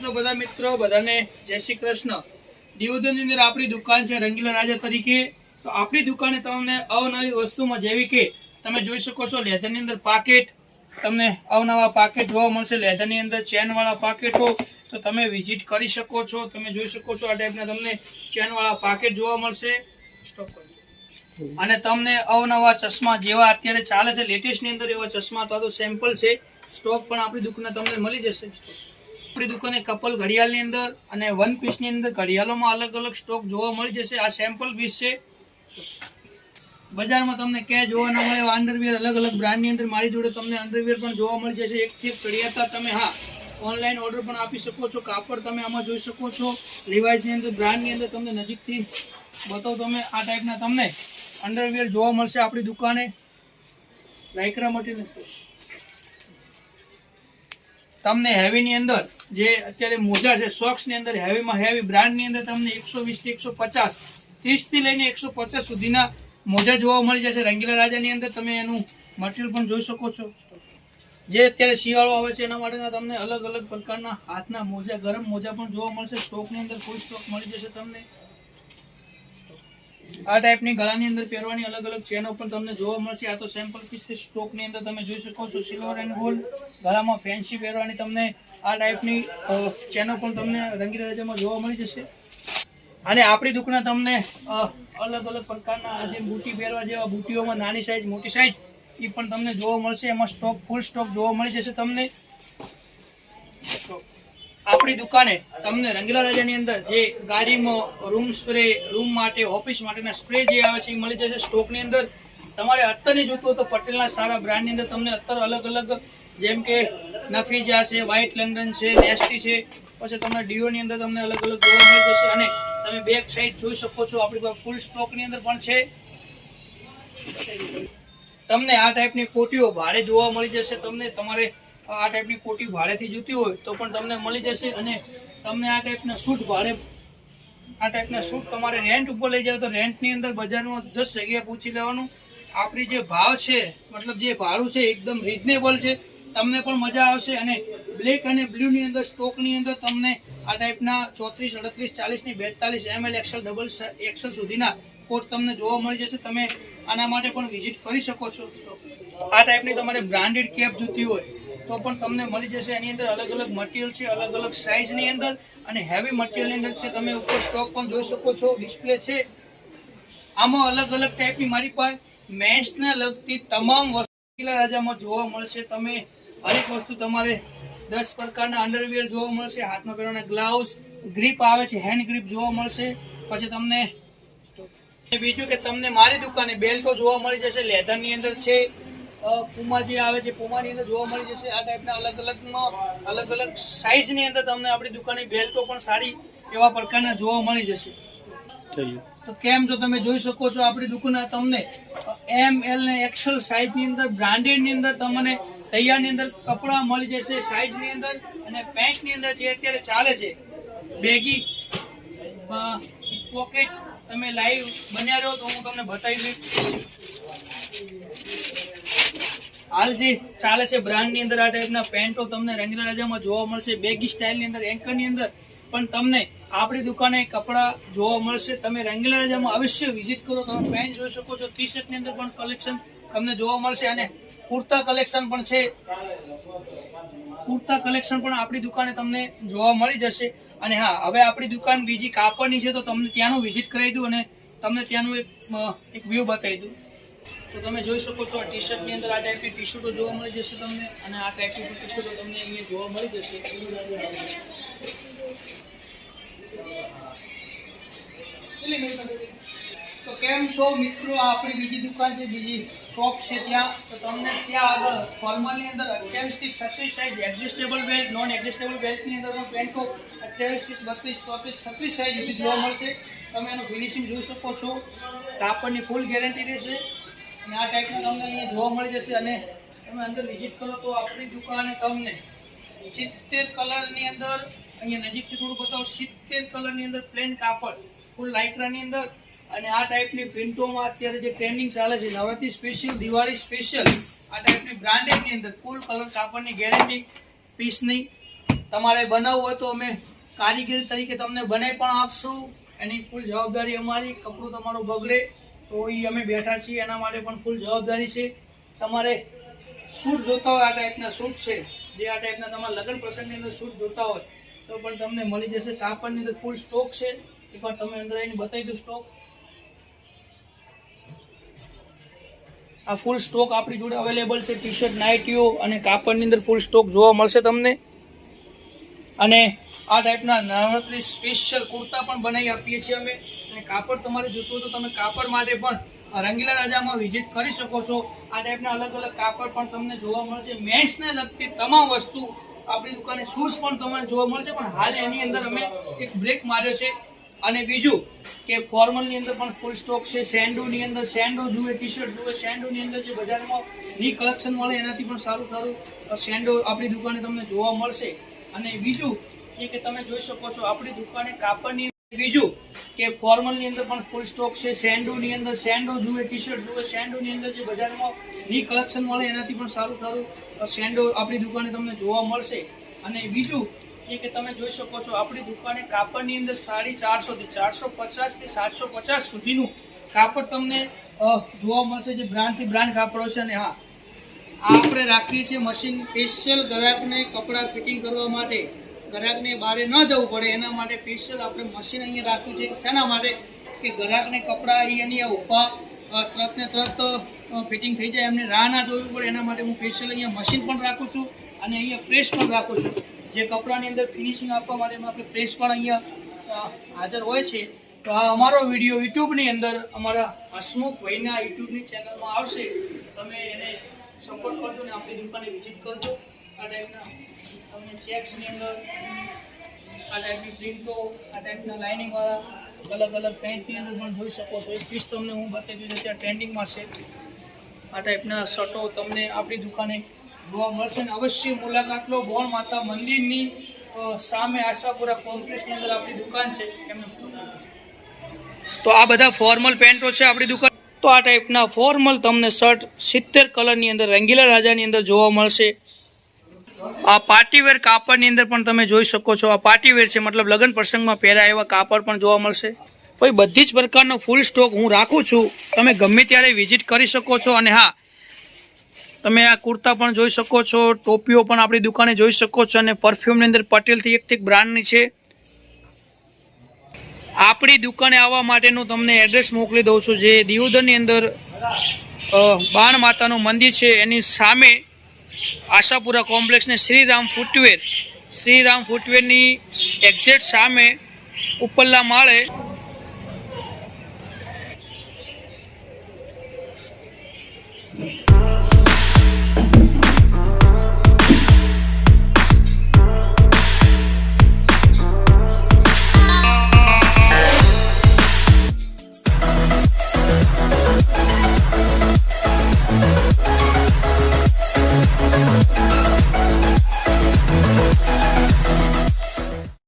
છો બધા મિત્રો? બધાને જય શ્રી કૃષ્ણ. દિયોદરની અંદર આપણી દુકાન છે રંગીલા રાજા તરીકે. તો આપણી દુકાને તમને અવનવી વસ્તુમાં જેવી કે તમે જોઈ શકો છો લેધરની અંદર પાકેટ. તમને અવનવા પાકેટ જોવા મળશે. લેધરની અંદર ચેનવાળા પાકેટો. તો તમે વિઝિટ કરી શકો છો. તમે જોઈ શકો છો આ ટાઈપના તમને ચેનવાળા પાકેટ જોવા મળશે. સ્ટોપ અને તમને અવનવા ચશ્મા જેવા અત્યારે ચાલે છે. લેટેસ્ટની અંદર એવા ચશ્મા તો તો સેમ્પલ છે. સ્ટોક પણ આપણી દુકાને તમને મળી જશે. આપણી દુકાને કપલ ઘડિયાળની અંદર અને વન પીસની અંદર ઘડિયાળોમાં અલગ અલગ સ્ટોક જોવા મળી જશે. આ સેમ્પલ પીસ છે. બજારમાં તમને ક્યાંય જોવા ના મળે એવા અંડરવિયર અલગ અલગ બ્રાન્ડની અંદર મારી જોડે તમને અંડરવિયર પણ જોવા મળી જશે. એકથી એક ઘડિયાતા તમે, હા ઓનલાઈન ઓર્ડર પણ આપી શકો છો. કાપડ તમે આમાં જોઈ શકો છો. લિવાઇઝની અંદર બ્રાન્ડની અંદર તમને નજીકથી બતાવો તમે આ ટાઈપના તમને અંડરવિયર જોવા મળશે આપણી દુકાને. લાઇક્રા મટીરિયલ તમને હેવીની અંદર જે અત્યારે મોજા છે સોક્સની અંદર હેવીમાં હેવી બ્રાન્ડની અંદર તમને એકસો વીસથી એકસો પચાસ ત્રીસથી લઈને એકસો પચાસ સુધીના મોજા જોવા મળી જશે. રંગીલા રાજાની અંદર તમે એનું મટીરિયલ પણ જોઈ શકો છો. જે અત્યારે શિયાળો આવે છે, એના માટેના તમને અલગ અલગ પ્રકારના હાથના મોજા, ગરમ મોજા પણ જોવા મળશે. સ્ટોકની અંદર ફૂલ સ્ટોક મળી જશે તમને. આ ટાઈપની ગળાની અંદર પહેરવાની અલગ અલગ ચેનો પણ તમને જોવા મળશે. આ તો સેમ્પલ પીસ સ્ટોકની અંદર તમે જોઈ શકો છો. સિલ્વર એન્ડ ગોલ્ડ ગળામાં ફેન્સી પહેરવાની તમને આ ટાઈપની ચેનો પણ તમને રંગીલા રજામાં જોવા મળી જશે. અને આપણી દુકાને તમને અલગ અલગ પ્રકારના આ જે બુટી પહેરવા જેવા બુટીઓમાં નાની સાઇઝ મોટી સાઇઝ એ પણ તમને જોવા મળશે. એમાં સ્ટોક ફૂલ સ્ટોક જોવા મળી જશે તમને. આપણી દુકાને તમને રંગીલા રાજાની અંદર જે ગાડીમાં રૂમ સ્પ્રે રૂમ માટે ઓફિસ માટેના સ્પ્રે જે આવે છે એ મળી જશે. સ્ટોકની અંદર તમારે અત્તરની જોતું તો પટેલના સારા બ્રાન્ડની અંદર તમને અત્તર અલગ અલગ જેમ કે નફીજા છે વ્હાઇટ લંડન છે નેસ્ટી છે, પછી તમને ડીઓની અંદર તમને અલગ અલગ જોવા મળી જશે. અને તમે બેક સાઈડ જોઈ શકો છો, આપણી પાસે ફૂલ સ્ટોકની અંદર પણ છે. તમને આ ટાઈપની કોટીઓ ભાડે જોવા મળી જશે. તમને તમારે આ ટાઈપની કોટી ભાડેથી જોતી હોય તો પણ તમને મળી જશે અને તમને આ ટાઈપના સૂટ ભાડે, આ ટાઈપના સૂટ તમારે રેન્ટ ઉપર લઈ જાવ તો રેન્ટની અંદર બજારમાં દસ જગ્યાએ પૂછી લેવાનું. આપણી જે ભાવ છે, મતલબ જે ભાડું છે એકદમ રિઝનેબલ છે. તમને પણ મજા આવશે અને બ્લેક અને બ્લુની અંદર સ્ટોકની અંદર તમને આ ટાઈપના ચોત્રીસ, અડત્રીસ ચાલીસની બેતાલીસ એમએલ એક્સેલ ડબલ એક્સેલ સુધીના કોટ તમને જોવા મળી જશે. તમે આના માટે પણ વિઝિટ કરી શકો છો. આ ટાઈપની તમારે બ્રાન્ડેડ કેપ જોતી હોય તો પણ તમને મળી જશે એની અંદર અલગ અલગ મટીરિયલ છે, અલગ અલગ સાઇઝની અંદર અને હેવી મટીરિયલની અંદર છે. તમે ઉપર સ્ટોક પણ જોઈ શકો છો ડિસ્પ્લે છે. આમાં અલગ અલગ ટાઈપની મારી પાસે મેન્સને લગતી તમામ વસ્તુ રાજામાં જોવા મળશે. તમે હરેક વસ્તુ તમારે દસ પ્રકારના અંડરવિયર જોવા મળશે, હાથમાં પહેરવાના ગ્લાઉઝ ગ્રીપ આવે છે હેન્ડ ગ્રીપ જોવા મળશે. પછી તમને બીજું કે તમને મારી દુકાને બેલ્ટો જોવા મળી જશે લેધરની અંદર છે. પુમા જે આવે છે પુમાની અંદર જોવા મળી જશે. આ ટાઈપના અલગ અલગમાં અલગ અલગ સાઇઝની અંદર તમને આપણી દુકાનની બેલ્ટો પણ સારી એવા પ્રકારના જોવા મળી જશે. તો કેમ છો તમે જોઈ શકો છો આપણી દુકાનમાં તમને એમ એલ ને એક્સેલ સાઇઝની અંદર બ્રાન્ડેડની અંદર તમને તૈયારની અંદર કપડાં મળી જશે સાઇઝની અંદર અને પેન્ટની અંદર જે અત્યારે ચાલે છે બેગી પોકેટ તમે લાઈવ બન્યા રહો તો હું તમને બતાવી દઈશ હાલ જે ચાલે છે બ્રાન્ડની અંદર આ ટાઈપના પેન્ટો તમને રંગીલા રાજામાં જોવા મળશે, બેગી સ્ટાઇલની અંદર એન્કરની અંદર. પણ તમને આપણી દુકાને કપડાં જોવા મળશે. તમે રંગીલા રાજામાં અવશ્ય વિઝિટ કરો. તમે પેન્ટ જોઈ શકો છો. ટી શર્ટની અંદર પણ કલેક્શન તમને જોવા મળશે અને કુર્તા કલેક્શન પણ છે. કુર્તા કલેક્શન પણ આપણી દુકાને તમને જોવા મળી જશે. અને હા, હવે આપણી દુકાન બીજી કાપડની છે, તો તમને ત્યાંનું વિઝિટ કરાવી દઉં અને તમને ત્યાંનું એક એક વ્યૂ બતાવી દઉં. તો તમે જોઈ શકો છો આ ટી શર્ટની અંદર આ ટાઈપની ટી શર્ટો જોવા મળી જશે તમને અને આ ટાઈપની ટી શર્ટો તમને અહીંયા જોવા મળી જશે. તો કેમ છો મિત્રો? આ આપણી બીજી દુકાન છે, બીજી શોપ છે ત્યાં. તો તમને ત્યાં આગળ ફોર્મલની અંદર અઠ્યાવીસથી છત્રીસ size adjustable belt non adjustable બેલ્ટની અંદર પેન્ટો અઠ્યાવીસથી બત્રીસ, ચોત્રીસ, છત્રીસ સાઇઝ જોવા મળશે. તમે એનું ફિનિશિંગ જોઈ શકો છો. કાપડની ફૂલ ગેરંટી રહેશે. અને આ ટાઈપના તમને અહીંયા જોવા મળી જશે અને તમે અંદર વિઝિટ કરો તો આપણી દુકાને તમને સિત્તેર કલરની અંદર, અહીંયા નજીકથી થોડું બતાવો, સિત્તેર કલરની અંદર પ્લેન કાપડ ફૂલ લાઇક્રાની અંદર. અને આ ટાઈપની પ્રિન્ટોમાં અત્યારે જે ટ્રેન્ડિંગ ચાલે છે નવરાત્રી સ્પેશિયલ દિવાળી સ્પેશિયલ આ ટાઈપની બ્રાન્ડેડની અંદર ફૂલ કલર કાપડની ગેરંટી પીસની તમારે બનાવવું હોય તો અમે કારીગરી તરીકે તમને બનાવી પણ આપશું. એની ફૂલ જવાબદારી અમારી, કપડું તમારું બગડે. તો એ અમે બેઠા છીએ, એના માટે પણ ફૂલ જવાબદારી છે. તમારે શૂટ જોતા હોય આ ટાઈપના શૂટ છે, જે આ ટાઈપના તમારા લગ્ન પ્રસંગની અંદર શૂટ જોતા હોય, તો પણ તમને મળી જશે. કાપડની અંદર ફૂલ સ્ટોક છે. એકવાર તમે અંદર આવીને બતાવી દો સ્ટોક આ ફૂલ સ્ટોક આપણી જોડે અવેલેબલ છે. ટી શર્ટ નાઇટીઓ અને કાપડની અંદર ફૂલ સ્ટોક જોવા મળશે તમને. અને આ ટાઈપના નવરાત્રી સ્પેશિયલ કુર્તા પણ બનાવી આપીએ છીએ અમે. અને કાપડ તમારે જોતું તો તમે કાપડ માટે પણ રંગીલા રાજામાં વિઝિટ કરી શકો છો. આ ટાઈપના અલગ અલગ કાપડ પણ તમને જોવા મળશે. મેન્સને લગતી તમામ વસ્તુ આપણી દુકાને શૂઝ પણ તમને જોવા મળશે. પણ હાલ એની અંદર અમે એક બ્રેક માર્યો છે. અને બીજું કે ફોર્મલની અંદર પણ ફૂલ સ્ટોક છે. સેન્ડોની અંદર સેન્ડો જુએ ટી શર્ટ જુએ સેન્ડોની અંદર જે બજારમાં રી કલેક્શન મળે એનાથી પણ સારું સારું સેન્ડો આપણી દુકાને તમને જોવા મળશે. અને બીજું એ કે તમે જોઈ શકો છો આપણી દુકાને કાપડની બીજું કે ફોર્મલની અંદર પણ ફૂલ સ્ટોક છે. સેન્ડોની અંદર સેન્ડો જુએ ટી શર્ટ જુએ. સેન્ડોની અંદર જે બજારમાં રી કલેક્શન મળે એનાથી પણ સારું સારું સેન્ડો આપણી દુકાને તમને જોવા મળશે. અને બીજું એ કે તમે જોઈ શકો છો આપણી દુકાને કાપડની અંદર સાડી ચારસોથી ચારસો પચાસથી સાતસો પચાસ સુધીનું કાપડ તમને જોવા મળશે જે બ્રાન્ડથી બ્રાન્ડ કાપડો છે. અને હા, આ આપણે રાખીએ છીએ મશીન સ્પેશિયલ ગ્રાહકને કપડાં ફિટિંગ કરવા માટે. ગ્રાહકને બહારે ન જવું પડે. એના માટે સ્પેશિયલ આપણે મશીન અહીંયા રાખ્યું છે. શેના માટે? કે ગ્રાહકને કપડાં અહીંયાની આ ઊભા તરતને તરત ફિટિંગ થઈ જાય. એમને રાહ ના જોવી પડે. એના માટે હું સ્પેશિયલ અહીંયા મશીન પણ રાખું છું અને અહીંયા પ્રેસ પણ રાખું છું. જે કપડાની અંદર ફિનિશિંગ આપવા માટે આપણે પ્રેસ પણ અહીંયા હાજર હોય છે. તો આ અમારો વીડિયો યુટ્યુબની અંદર અમારા હસમુખ ભાઈના યુટ્યુબની ચેનલમાં આવશે. તમે એને સપોર્ટ કરજો ને આપણી દુકાને વિઝિટ કરજો. આ ટાઈપના તમને ચેક્સની અંદર આ ટાઈપની પ્રિન્ટો આ ટાઈપના લાઇનિંગવાળા અલગ અલગ પેન્ટની અંદર પણ જોઈ શકો છો. એક પીસ તમને હું બતાવી દઉં ત્યાં ટ્રેન્ડિંગમાં છે. આ ટાઈપના શર્ટો તમને આપણી દુકાને જોવા મળશે અને અવશ્ય મુલાકાત લો. બોણ માતા મંદિરની સામે આશાપુરા કોમ્પ્લેક્સની અંદર આપણી દુકાન છે. તો આ બધા ફોર્મલ પેન્ટો છે આપણી દુકાન. તો આ ટાઈપના ફોર્મલ તમને શર્ટ સિત્તેર કલરની અંદર રંગીલા રાજાની અંદર જોવા મળશે. આ પાર્ટીવેર કાપડની અંદર પણ તમે જોઈ શકો છો. આ પાર્ટીવેર છે, મતલબ લગ્ન પ્રસંગમાં પહેરાય એવા કાપડ પણ જોવા મળશે. ભાઈ, બધી જ પ્રકારનો ફૂલ સ્ટોક હું રાખું છું. તમે ગમે ત્યારે વિઝિટ કરી શકો છો અને હા, તમે આ કુર્તા પણ જોઈ શકો છો, ટોપીઓ પણ આપણી દુકાને જોઈ શકો છો અને પરફ્યુમની અંદર પટેલથી એક એક બ્રાન્ડની છે. આપણી દુકાને આવવા માટેનું તમને એડ્રેસ મોકલી દઉં છું, જે દિયોદરની અંદર બાણ માતાનું મંદિર છે. એની સામે આશાપુરા કોમ્પ્લેક્સને શ્રીરામ ફૂટવેર. શ્રીરામ ફૂટવેરની એક્ઝેક્ટ સામે ઉપરલા માળે